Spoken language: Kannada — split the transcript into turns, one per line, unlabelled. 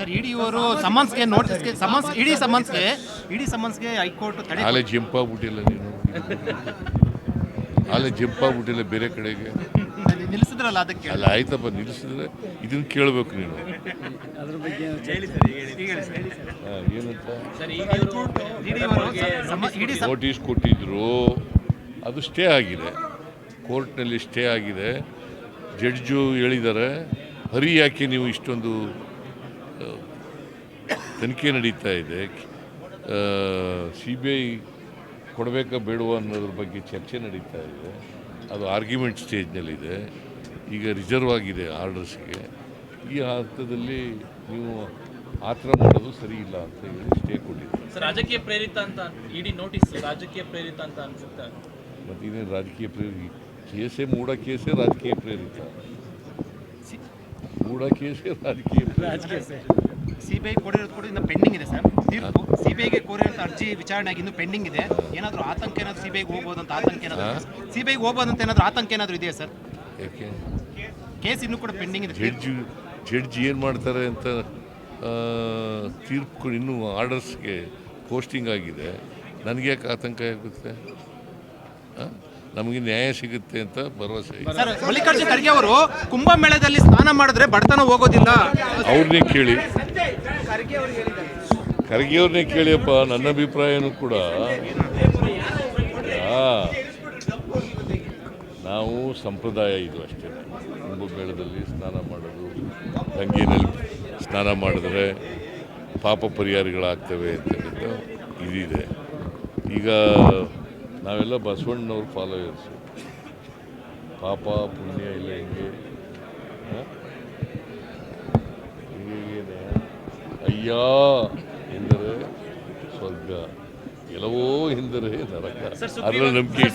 ಸರ್ ಇಡಿ ಅವರು ಸಮನ್ಸ್ಗೆ ನೋಟಿಸ್ಗೆ ಸಮನ್ಸ್ ಇಡೀ ಸಮನ್ಸ್ಗೆ ಇಡೀ ಸಮನ್ಸ್ಗೆ ಹೈಕೋರ್ಟ್ ತಡೆ
ಆಲೆ ಜಂಪ್ ಆಗ್ಬಿಟ್ಟಿಲ್ಲ ನೀನು. ಆಲೆ ಜಂಪ್ ಆಗ್ಬಿಟ್ಟಿಲ್ಲ ಬೇರೆ ಕಡೆಗೆ.
ನಿಲ್ಲಿಸಿದ್ರಲ್ಲ ಅದಕ್ಕೆ
ಅಲ್ಲ ಆಯ್ತಪ್ಪ ನಿಲ್ಲಿಸಿದ್ರೆ ಇದನ್ನ ಕೇಳಬೇಕು ನೀನು. ಹಾ, ಏನಂತ?
ಇಡಿ ಸಮ- ಇಡೀ ಸಮ-
ನೋಟಿಸ್ ಕೊಟ್ಟಿದ್ರು ಅದು ಸ್ಟೇ ಆಗಿದೆ. ಕೋರ್ಟ್ನಲ್ಲಿ ಸ್ಟೇ ಆಗಿದೆ. ಜಡ್ಜು ಹೇಳಿದ್ದಾರೆ ಹರಿ ಯಾಕೆ ನೀವು ಇಷ್ಟೊಂದು ತನಿಖೆ ನಡೀತಾ ಇದೆ. ಸಿ ಬಿ ಐ ಕೊಡಬೇಕಾ ಬೇಡವಾ ಅನ್ನೋದ್ರ ಬಗ್ಗೆ ಚರ್ಚೆ ನಡೀತಾ ಇದೆ. ಅದು ಆರ್ಗ್ಯುಮೆಂಟ್ ಸ್ಟೇಜ್ನಲ್ಲಿದೆ ಈಗ ರಿಸರ್ವ್ ಆಗಿದೆ ಆರ್ಡರ್ಸ್ಗೆ ಈ ಹಂತದಲ್ಲಿ ನೀವು ಆ ಥರ ಮಾಡೋದು ಸರಿ ಇಲ್ಲ ಅಂತ ಹೇಳಿ ಸ್ಟೇ ಕೊಟ್ಟಿದ್ದಾರೆ.
ರಾಜಕೀಯ ಪ್ರೇರಿತ ಅಂತ ಇಡೀ ನೋಟಿಸ್ ರಾಜಕೀಯ ಪ್ರೇರಿತ ಅಂತ ಅನ್ಸುತ್ತೆ.
ಮತ್ತು ಇನ್ನೇನು ರಾಜಕೀಯ ಪ್ರೇರಿತ ಕೇಸೇ ಮೂಡ ಕೇಸೇ ರಾಜಕೀಯ ಪ್ರೇರಿತ. ಮೂಢ ಕೇಸೇ ರಾಜಕೀಯ ಸರ್
ಸಿಬಿಐ ಕೋರಿರೋದು ಕೂಡ ಇನ್ನು ಪೆಂಡಿಂಗ್ ಇದೆ ಸರ್. ತೀರ್ಪು. ಸಿಬಿಐಗೆ ಕೋರಿರೋಂಥ ಅರ್ಜಿ ವಿಚಾರಣೆ ಆಗಿ ಇನ್ನೂ ಪೆಂಡಿಂಗ್ ಇದೆ. ಏನಾದರೂ ಆತಂಕ ಏನಾದರೂ ಸಿಬಿಐಗೆ ಹೋಗ್ಬೋದು ಅಂತ ಆತಂಕ ಏನಾದರೂ ಸಿಬಿಐಗೆ ಹೋಗ್ಬೋದಂತ ಏನಾದರೂ ಆತಂಕ ಏನಾದರೂ ಇದೆಯಾ ಸರ್?
ಯಾಕೆ?
ಕೇಸ್ ಇನ್ನೂ ಕೂಡ ಪೆಂಡಿಂಗ್ ಇದೆ.
ಜಡ್ಜ್ ಜಡ್ಜ್ ಏನು ಮಾಡ್ತಾರೆ ಅಂತ ತೀರ್ಪು ಇನ್ನೂ ಆರ್ಡರ್ಸ್ಗೆ ಪೋಸ್ಟಿಂಗ್ ಆಗಿದೆ. ನನಗೆ ಯಾಕೆ ಆತಂಕ ಆಗುತ್ತೆ? ಆ? ನಮಗೆ ನ್ಯಾಯ ಸಿಗುತ್ತೆ ಅಂತ ಭರವಸೆ
ಮಲ್ಲಿಕಾರ್ಜುನ ಖರ್ಗೆ ಅವರು ಕುಂಭಮೇಳದಲ್ಲಿ ಸ್ನಾನ ಮಾಡಿದ್ರೆ ಬಡತನ ಹೋಗೋದಿಲ್ಲ.
ಅವ್ರನ್ನೇ ಕೇಳಿ. ಖರ್ಗೆ ಅವ್ರನ್ನೇ ಕೇಳಿಯಪ್ಪ ನನ್ನ ಅಭಿಪ್ರಾಯನೂ ಕೂಡ. ನಾವು ಸಂಪ್ರದಾಯ ಇದು ಅಷ್ಟೇ. ಕುಂಭಮೇಳದಲ್ಲಿ ಸ್ನಾನ ಮಾಡೋದು ಗಂಗೆನಲ್ಲಿ ಸ್ನಾನ ಮಾಡಿದ್ರೆ ಪಾಪ ಪರಿಹಾರಗಳಾಗ್ತವೆ ಅಂತಕ್ಕಂಥ ಇದಿದೆ. ಈಗ ನಾವೆಲ್ಲ ಬಸವಣ್ಣವ್ರ ಫಾಲೋಯರ್ಸು ಪಾಪ ಪುಣ್ಯ ಇಲ್ಲ ಹಿಂಗೆ? ಹೀಗೇನೆ. ಅಯ್ಯ! ಎಂದರೆ ಸ್ವರ್ಗ. ಎಲ್ಲವೋ ಎಂದರೆ ನರಕ. ಅದರ ನಂಬಿಕೆ